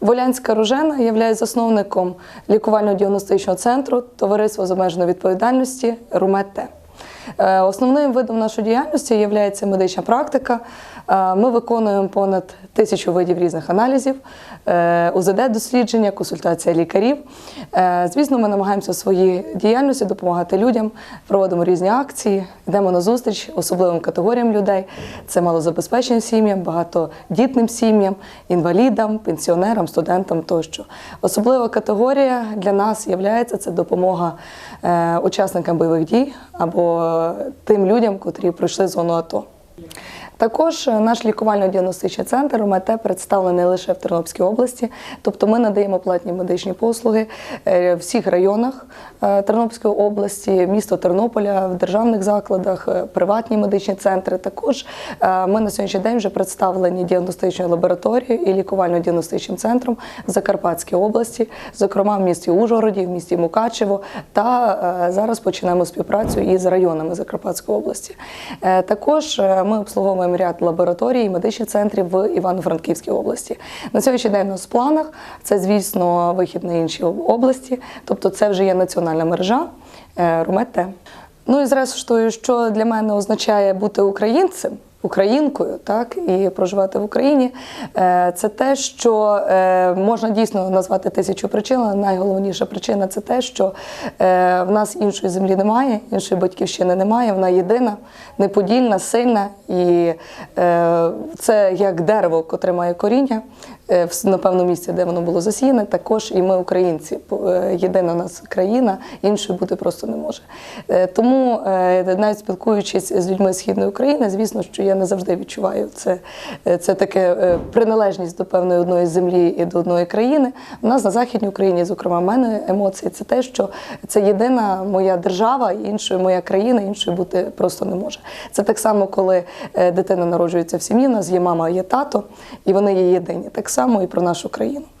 Волянська Ружена є засновником лікувально-діагностичного центру Товариства з обмеженої відповідальності РУМЕТ-Т. Е, Основним видом нашої діяльності є медична практика. Е, Ми виконуємо понад тисячу видів різних аналізів, е, УЗД-дослідження, консультація лікарів. Звісно, ми намагаємося в своїй діяльності допомагати людям, проводимо різні акції, йдемо на зустріч особливим категоріям людей. Це малозабезпеченим сім'ям, багатодітним сім'ям, інвалідам, пенсіонерам, студентам тощо. Особлива категорія для нас є це допомога учасникам бойових дій або тим людям, котрі пройшли зону АТО. Також е, наш лікувально-діагностичний центр УМТ представлений лише в Тернопільській області, тобто ми надаємо платні медичні послуги е, в всіх районах е, Тернопільської області, місто Тернополя, в державних закладах, приватні медичні центри. Також ми на сьогоднішній день вже представлені діагностичною лабораторією і лікувально-діагностичним центром в Закарпатській області, зокрема в місті Ужгороді, в місті Мукачево, та зараз починаємо співпрацю із районами Закарпатської області. Також ми обслуговуємо ряд лабораторій і медичних центрів в Івано-Франківській області. На сьогоднішній день у нас в планах це, звісно, вихід на інші області, тобто це вже є національна мережа Румете. Ну і зрештою, що для мене означає бути українцем. Українкою, так і проживати в Україні, Е, це те, що е, можна дійсно назвати тисячу причин. але Найголовніша причина це те, що е, в нас іншої землі немає, іншої батьківщини немає. Вона єдина, неподільна, сильна, і це як дерево, котре має коріння на певному місці, де воно було засіяне. Також і ми, українці, е, єдина нас країна, іншої бути просто не може. Е, Тому е, навіть спілкуючись з людьми східної України, звісно, що я не завжди відчуваю це, е, це таке е, приналежність до певної одної землі і до одної країни. У нас на західній Україні, зокрема, в мене емоції це те, що це єдина моя держава, іншої моя країна, іншої бути просто не може. Це так само, коли е, дитина народжується в сім'ї, у нас є мама, є тато, і вони є єдині. Так само і про нашу країну.